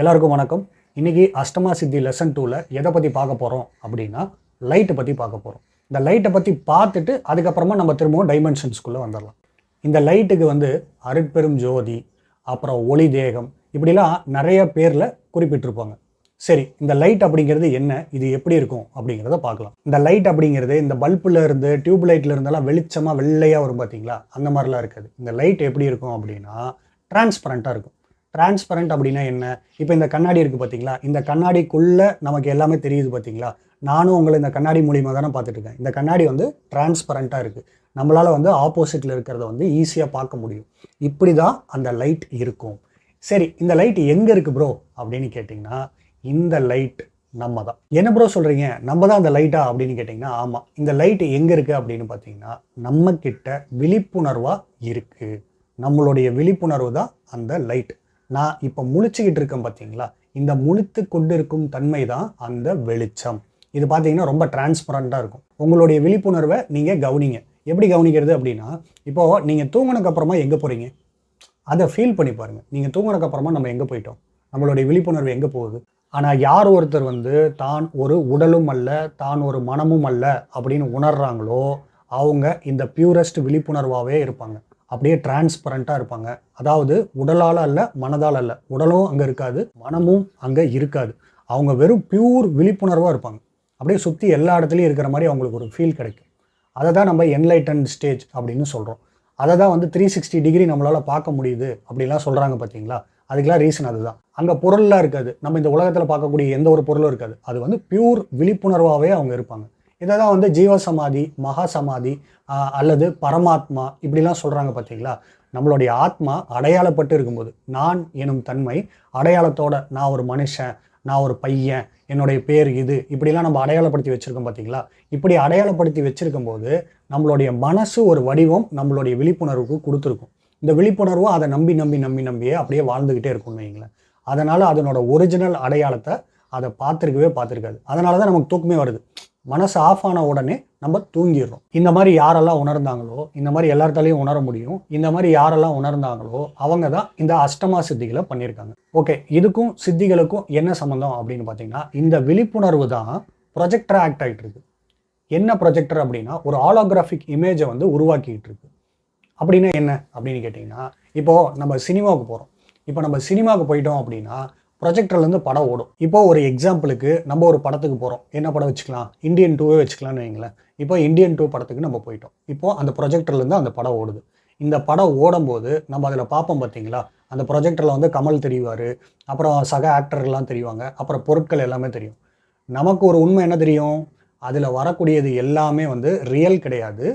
எல்லாருக்கும் வணக்கம். இன்னைக்கு அஷ்டமா சித்தி லெசன் டூவில் எதை பற்றி பார்க்க போகிறோம் அப்படின்னா லைட்டை பற்றி பார்க்க போகிறோம் இந்த லைட்டை பற்றி பார்த்துட்டு அதுக்கப்புறமா நம்ம திரும்பவும் டைமென்ஷன்ஸ்குள்ளே வந்துடலாம் இந்த லைட்டுக்கு வந்து அருட்பெரும் ஜோதி அப்புறம் ஒளி தேகம் இப்படிலாம் நிறைய பேரில் குறிப்பிட்டிருப்பாங்க. சரி இந்த லைட் அப்படிங்கிறது என்ன இது எப்படி இருக்கும் அப்படிங்கிறத பார்க்கலாம். இந்த லைட் அப்படிங்கிறது இந்த பல்பில் இருந்து டியூப் லைட்ல இருந்தெல்லாம் வெளிச்சமாக வெள்ளையாக வரும் பார்த்தீங்களா அந்த மாதிரிலாம் இருக்காது. இந்த லைட் எப்படி இருக்கும் அப்படின்னா டிரான்ஸ்பரண்ட்டாக இருக்கும். டிரான்ஸ்பரண்ட் அப்படின்னா என்ன? இப்போ இந்த கண்ணாடி இருக்குது பார்த்தீங்களா இந்த கண்ணாடிக்குள்ளே நமக்கு எல்லாமே தெரியுது பார்த்தீங்களா நானும் உங்களை இந்த கண்ணாடி மூலியமாக தானே பார்த்துட்டு இருக்கேன். இந்த கண்ணாடி வந்து டிரான்ஸ்பரண்ட்டாக இருக்குது நம்மளால் வந்து ஆப்போசிட்டில் இருக்கிறத வந்து ஈஸியாக பார்க்க முடியும். இப்படி தான் அந்த லைட் இருக்கும். சரி இந்த லைட் எங்கே இருக்குது ப்ரோ அப்படின்னு கேட்டிங்கன்னா இந்த லைட் நம்ம தான் என்ன ப்ரோ சொல்கிறீங்க நம்ம தான் அந்த லைட்டா அப்படின்னு கேட்டிங்கன்னா ஆமாம் இந்த லைட் எங்கே இருக்குது அப்படின்னு பார்த்தீங்கன்னா நம்மக்கிட்ட விழிப்புணர்வாக இருக்குது நம்மளுடைய விழிப்புணர்வு தான் அந்த லைட் நான் இப்போ முழிச்சுக்கிட்டு இருக்கேன் பார்த்தீங்களா இந்த முழித்து கொண்டிருக்கும் தன்மை தான் அந்த வெளிச்சம். இது பார்த்தீங்கன்னா ரொம்ப டிரான்ஸ்பரண்ட்டாக இருக்கும். உங்களுடைய விழிப்புணர்வை நீங்கள் கவனிங்க. எப்படி கவனிக்கிறது அப்படின்னா இப்போது நீங்கள் தூங்கினக்கு எங்கே போகிறீங்க அதை ஃபீல் பண்ணி பாருங்கள் நீங்கள் தூங்கினதுக்கப்புறமா நம்ம எங்கே போயிட்டோம்? நம்மளுடைய விழிப்புணர்வு எங்கே போகுது? ஆனால் யார் ஒருத்தர் வந்து தான் ஒரு உடலும் அல்ல தான் ஒரு மனமும் அல்ல அப்படின்னு உணர்றாங்களோ அவங்க இந்த பியூரஸ்ட் விழிப்புணர்வாகவே இருப்பாங்க. அப்படியே டிரான்ஸ்பரண்ட்டாக இருப்பாங்க. அதாவது உடலால் அல்ல மனதால் அல்ல. உடலும் அங்கே இருக்காது மனமும் அங்கே இருக்காது. அவங்க வெறும் பியூர் விழிப்புணர்வாக இருப்பாங்க. அப்படியே சுற்றி எல்லா இடத்துலையும் இருக்கிற மாதிரி அவங்களுக்கு ஒரு ஃபீல் கிடைக்கும். அதை தான் நம்ம என்லைட்டன் ஸ்டேஜ் அப்படின்னு சொல்கிறோம் அதை தான் வந்து த்ரீ சிக்ஸ்டி டிகிரி நம்மளால் பார்க்க முடியுது அப்படிலாம் சொல்கிறாங்க பார்த்தீங்களா அதுக்கெலாம் ரீசன் அதுதான். அங்கே பொருள்லாம் இருக்காது. நம்ம இந்த உலகத்தில் பார்க்கக்கூடிய எந்த ஒரு பொருளும் இருக்காது. அது வந்து பியூர் விழிப்புணர்வாகவே அவங்க இருப்பாங்க. இதை தான் வந்து ஜீவசமாதி மகா சமாதி அல்லது பரமாத்மா இப்படிலாம் சொல்கிறாங்க பார்த்தீங்களா நம்மளுடைய ஆத்மா அடையாளப்பட்டு இருக்கும்போது நான் எனும் தன்மை அடையாளத்தோட நான் ஒரு மனுஷன் நான் ஒரு பையன் என்னுடைய பேர் இது இப்படிலாம் நம்ம அடையாளப்படுத்தி வச்சுருக்கோம் பார்த்தீங்களா இப்படி அடையாளப்படுத்தி வச்சுருக்கும் போது நம்மளுடைய மனசு ஒரு வடிவம் நம்மளுடைய விழிப்புணர்வுக்கு கொடுத்துருக்கும். இந்த விழிப்புணர்வும் அதை நம்பி நம்பி நம்பி நம்பியே அப்படியே வாழ்ந்துக்கிட்டே இருக்கும்னு வைங்களேன். அதனால் அதனோட ஒரிஜினல் அடையாளத்தை அதை பார்த்துருக்கவே பார்த்துருக்காது. அதனால தான் நமக்கு தூக்கமே வருது. மனசு ஆஃப் ஆன உடனே நம்ம தூங்கிடுறோம். இந்த மாதிரி யாரெல்லாம் உணர்ந்தாங்களோ இந்த மாதிரி எல்லாத்தாலையும் உணர முடியும். இந்த மாதிரி யாரெல்லாம் உணர்ந்தாங்களோ அவங்க தான் இந்த அஷ்டமா சித்திகளை பண்ணியிருக்காங்க. ஓகே இதுக்கும் சித்திகளுக்கும் என்ன சம்மந்தம் அப்படின்னு பார்த்தீங்கன்னா இந்த விழிப்புணர்வு தான் ப்ரொஜெக்டர் ஆக்ட் ஆகிட்டு இருக்கு என்ன ப்ரொஜெக்டர் அப்படின்னா ஒரு ஆலோகிராஃபிக் இமேஜை வந்து உருவாக்கிட்டு இருக்கு அப்படின்னா என்ன அப்படின்னு கேட்டிங்கன்னா இப்போது நம்ம சினிமாவுக்கு போகிறோம் இப்போ நம்ம சினிமாவுக்கு போயிட்டோம் அப்படின்னா ப்ரொஜெக்டர்லேருந்து படம் ஓடும். இப்போ ஒரு எக்ஸாம்பிளுக்கு நம்ம ஒரு படத்துக்கு போகிறோம் என்ன படம் வச்சுக்கலாம்? இந்தியன் டூவே வச்சுக்கலாம்னு வைங்களேன். இப்போ இந்தியன் டூ படத்துக்கு நம்ம போயிட்டோம். இப்போ அந்த ப்ரொஜெக்டர்லேருந்து அந்த படம் ஓடுது. இந்த படம் ஓடும்போது நம்ம அதில் பார்ப்போம் பார்த்தீங்களா? அந்த ப்ரொஜெக்டரில் வந்து கமல் தெரிவார். அப்புறம் சக ஆக்டர்லாம் தெரிவாங்க. அப்புறம் பொருட்கள் எல்லாமே தெரியும். நமக்கு ஒரு உண்மை என்ன தெரியும்? அதில் வரக்கூடியது எல்லாமே வந்து ரியல் கிடையாது.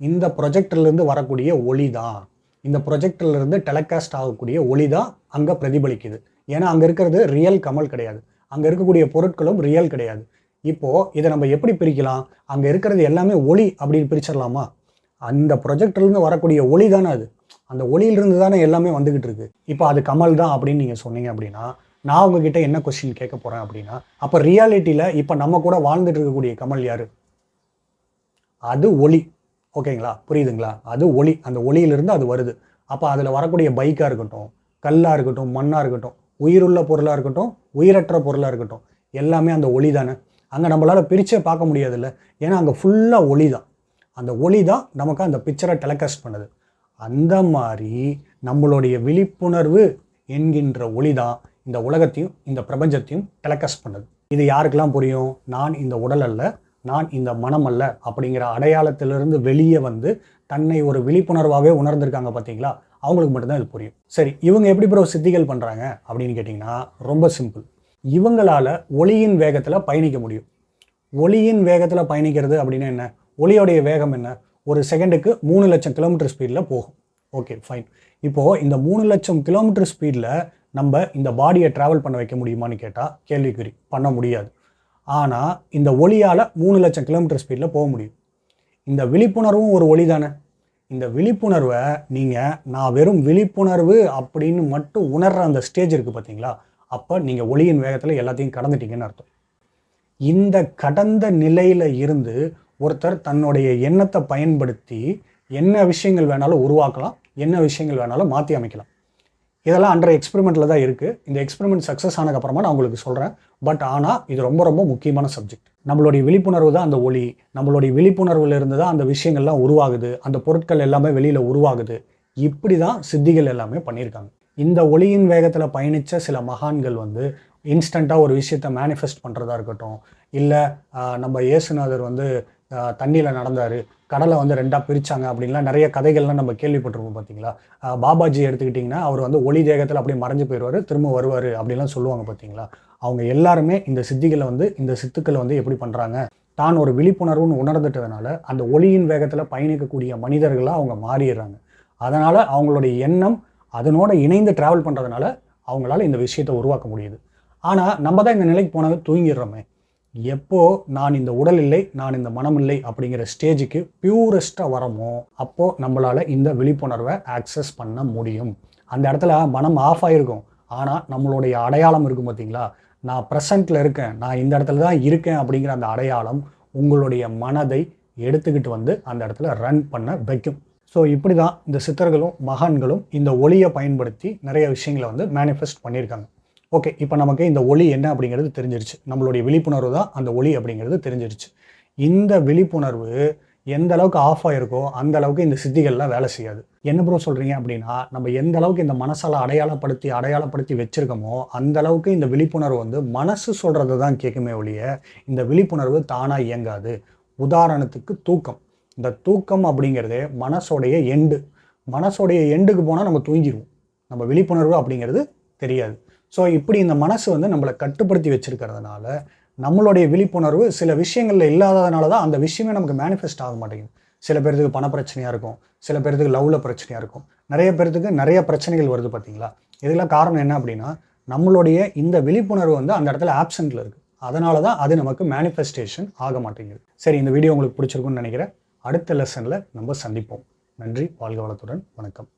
இந்த ப்ரொஜெக்டர்லேருந்து வரக்கூடிய ஒளி தான் இந்த ப்ரொஜெக்டர்லேருந்து டெலகாஸ்ட் ஆகக்கூடிய ஒளி தான் அங்கே பிரதிபலிக்குது. ஏன்னா அங்கே இருக்கிறது ரியல் கமல் கிடையாது. அங்கே இருக்கக்கூடிய பொருட்களும் ரியல் கிடையாது. இப்போது இதை நம்ம எப்படி பிரிக்கலாம்? அங்கே இருக்கிறது எல்லாமே ஒளி அப்படின்னு பிரிச்சிடலாமா? அந்த ப்ரொஜெக்டர்லேருந்து வரக்கூடிய ஒளி தானே அது. அந்த ஒளியிலிருந்து தானே எல்லாமே வந்துக்கிட்டு இருக்கு. இப்போ அது கமல் தான் அப்படின்னு நீங்கள் சொன்னீங்க அப்படின்னா நான் உங்ககிட்ட என்ன கொஸ்டின் கேட்க போகிறேன் அப்படின்னா அப்போ ரியாலிட்டியில் இப்போ நம்ம கூட வாழ்ந்துட்டு இருக்கக்கூடிய கமல் யார்? அது ஒளி. ஓகேங்களா புரியுதுங்களா? அது ஒளி. அந்த ஒளியிலிருந்து அது வருது. அப்போ அதில் வரக்கூடிய பைக்காக இருக்கட்டும் கல்லாக இருக்கட்டும் மண்ணாக இருக்கட்டும் உயிருள்ள பொருளாக இருக்கட்டும் உயிரற்ற பொருளாக இருக்கட்டும் எல்லாமே அந்த ஒளி தானே. அங்கே நம்மளால் பிரிச்சே பார்க்க முடியாதுல்ல. ஏன்னா அங்கே ஃபுல்லாக ஒளி தான். அந்த ஒளி தான் நமக்கு அந்த பிக்சரை டெலகாஸ்ட் பண்ணுது. அந்த மாதிரி நம்மளுடைய விழிப்புணர்வு என்கின்ற ஒளி தான் இந்த உலகத்தையும் இந்த பிரபஞ்சத்தையும் டெலகாஸ்ட் பண்ணுது. இது யாருக்கெல்லாம் புரியும்? நான் இந்த உடல் அல்ல நான் இந்த மனம் அல்ல அப்படிங்கிற அடையாளத்திலிருந்து வெளியே வந்து தன்னை ஒரு விழிப்புணர்வாகவே உணர்ந்திருக்காங்க பார்த்தீங்களா அவங்களுக்கு மட்டும்தான் இது புரியும். சரி இவங்க எப்படி ப்ரோ சித்திகள் பண்ணுறாங்க அப்படின்னு கேட்டிங்கன்னா ரொம்ப சிம்பிள் இவங்களால ஒளியின் வேகத்தில் பயணிக்க முடியும். ஒளியின் வேகத்தில் பயணிக்கிறது அப்படின்னா என்ன? ஒளியோடைய வேகம் என்ன? ஒரு செகண்டுக்கு மூணு லட்சம் கிலோமீட்டர் ஸ்பீடில் போகும். ஓகே ஃபைன் இப்போது இந்த மூணு லட்சம் கிலோமீட்டர் ஸ்பீடில் நம்ம இந்த பாடியை ட்ராவல் பண்ண வைக்க முடியுமான்னு கேட்டால் கேள்விக்குறி. பண்ண முடியாது. ஆனால் இந்த ஒளியால் மூணு லட்சம் கிலோமீட்டர் ஸ்பீடில் போக முடியும். இந்த விழிப்புணர்வும் ஒரு ஒளி தானே இந்த விழிப்புணர்வை நீங்கள் நான் வெறும் விழிப்புணர்வு அப்படின்னு மட்டும் உணர்கிற அந்த ஸ்டேஜ் இருக்குது பார்த்தீங்களா அப்போ நீங்கள் ஒளியின் வேகத்தில் எல்லாத்தையும் கடந்துட்டீங்கன்னு அர்த்தம். இந்த கடந்த நிலையில் இருந்து ஒருத்தர் தன்னுடைய எண்ணத்தை பயன்படுத்தி என்ன விஷயங்கள் வேணாலும் உருவாக்கலாம் என்ன விஷயங்கள் வேணாலும் மாற்றி அமைக்கலாம். இதெல்லாம் அண்டர் எக்ஸ்பெரிமெண்ட்டில் தான் இருக்குது இந்த எக்ஸ்பெரிமெண்ட் சக்ஸஸ் ஆனதுக்கப்புறமா நான் உங்களுக்கு சொல்கிறேன் பட் ஆனால் இது ரொம்ப ரொம்ப முக்கியமான சப்ஜெக்ட் நம்மளுடைய விழிப்புணர்வு தான் அந்த ஒளி. நம்மளுடைய விழிப்புணர்வுல இருந்து தான் அந்த விஷயங்கள்லாம் உருவாகுது. அந்த பொருட்கள் எல்லாமே வெளியில் உருவாகுது. இப்படி தான் சித்திகள் எல்லாமே பண்ணியிருக்காங்க. இந்த ஒளியின் வேகத்தில் பயணித்த சில மகான்கள் வந்து இன்ஸ்டண்ட்டாக ஒரு விஷயத்தை மேனிஃபெஸ்ட் பண்ணுறதா இருக்கட்டும் இல்லை நம்ம இயேசுநாதர் வந்து தண்ணியில் நடந்தார். கடலை வந்து ரெண்டாக பிரித்தாங்க அப்படின்லாம் நிறைய கதைகள்லாம் நம்ம கேள்விப்பட்டிருப்போம் பார்த்தீங்களா பாபாஜி எடுத்துக்கிட்டிங்கன்னா அவர் வந்து ஒளி தேகத்தில் அப்படியே மறைஞ்சு போயிடுவார் திரும்ப வருவார் அப்படிலாம் சொல்லுவாங்க பார்த்தீங்களா அவங்க எல்லாருமே இந்த சித்திகளை வந்து இந்த சித்துக்களை வந்து எப்படி பண்ணுறாங்க தான் ஒரு விழிப்புணர்வுன்னு உணர்ந்துட்டதுனால அந்த ஒளியின் வேகத்தில் பயணிக்கக்கூடிய மனிதர்களாக அவங்க மாறிடுறாங்க. அதனால் அவங்களுடைய எண்ணம் அதனோட இணைந்து ட்ராவல் பண்ணுறதுனால அவங்களால இந்த விஷயத்தை உருவாக்க முடியுது. ஆனால் நம்ம தான் இந்த நிலைக்கு போனது தூங்கிடுறோமே. எப்போ நான் இந்த உடல் இல்லை நான் இந்த மனம் இல்லை அப்படிங்கிற ஸ்டேஜுக்கு பியூரஸ்ட்டாக வரமோ அப்போ நம்மளால இந்த விழிப்புணர்வை ஆக்சஸ் பண்ண முடியும். அந்த இடத்துல மனம் ஆஃப் ஆகிருக்கும் ஆனால் நம்மளுடைய அடையாளம் இருக்கும் பார்த்தீங்களா நான் ப்ரெசண்ட்டில் இருக்கேன் நான் இந்த இடத்துல தான் இருக்கேன் அப்படிங்கிற அந்த அடையாளம் உங்களுடைய மனதை எடுத்துக்கிட்டு வந்து அந்த இடத்துல ரன் பண்ண வைக்கும். ஸோ இப்படி தான் இந்த சித்தர்களும் மகான்களும் இந்த ஒளியை பயன்படுத்தி நிறைய விஷயங்களை வந்து மேனிஃபெஸ்ட் பண்ணியிருக்காங்க. ஓகே இப்போ நமக்கு இந்த ஒளி என்ன அப்படிங்கிறது தெரிஞ்சிருச்சு. நம்மளுடைய விழிப்புணர்வு தான் அந்த ஒளி அப்படிங்கிறது தெரிஞ்சிருச்சு. இந்த விழிப்புணர்வு எந்த அளவுக்கு ஆஃப் ஆயிருக்கோ அந்த அளவுக்கு இந்த சித்திகள்லாம் வேலை செய்யாது. என்ன ப்ரோ சொல்கிறீங்க அப்படின்னா நம்ம எந்த அளவுக்கு இந்த மனசால் அடையாளப்படுத்தி அடையாளப்படுத்தி வச்சுருக்கோமோ அந்த அளவுக்கு இந்த விழிப்புணர்வு வந்து மனசு சொல்கிறது தான் கேட்குமே ஒழிய இந்த விழிப்புணர்வு தானாக இயங்காது. உதாரணத்துக்கு தூக்கம். இந்த தூக்கம் அப்படிங்கிறதே மனசோடைய எண்டு மனசோடைய எண்டுக்கு போனால் நம்ம தூங்கிடுவோம் நம்ம விழிப்புணர்வு அப்படிங்கிறது தெரியாது. ஸோ இப்படி இந்த மனசு வந்து நம்மளை கட்டுப்படுத்தி வச்சிருக்கிறதுனால நம்மளுடைய விழிப்புணர்வு சில விஷயங்களில் இல்லாததுனால தான் அந்த விஷயமே நமக்கு மேனிஃபெஸ்ட் ஆக மாட்டேங்குது. சில பேர்த்துக்கு பண பிரச்சனையாக இருக்கும். சில பேர்த்துக்கு லவ்வில் பிரச்சனையாக இருக்கும். நிறைய பேர்த்துக்கு நிறைய பிரச்சனைகள் வருது பார்த்தீங்களா? இதெல்லாம் காரணம் என்ன அப்படின்னா நம்மளுடைய இந்த விழிப்புணர்வு வந்து அந்த இடத்துல ஆப்சண்ட்டில் இருக்குது அதனால தான் அது நமக்கு மேனிஃபெஸ்டேஷன் ஆக மாட்டேங்குது. சரி இந்த வீடியோ உங்களுக்கு பிடிச்சிருக்குன்னு நினைக்கிறேன். அடுத்த லெசனில் நம்ம சந்திப்போம். நன்றி வாழ்க வளத்துடன். வணக்கம்.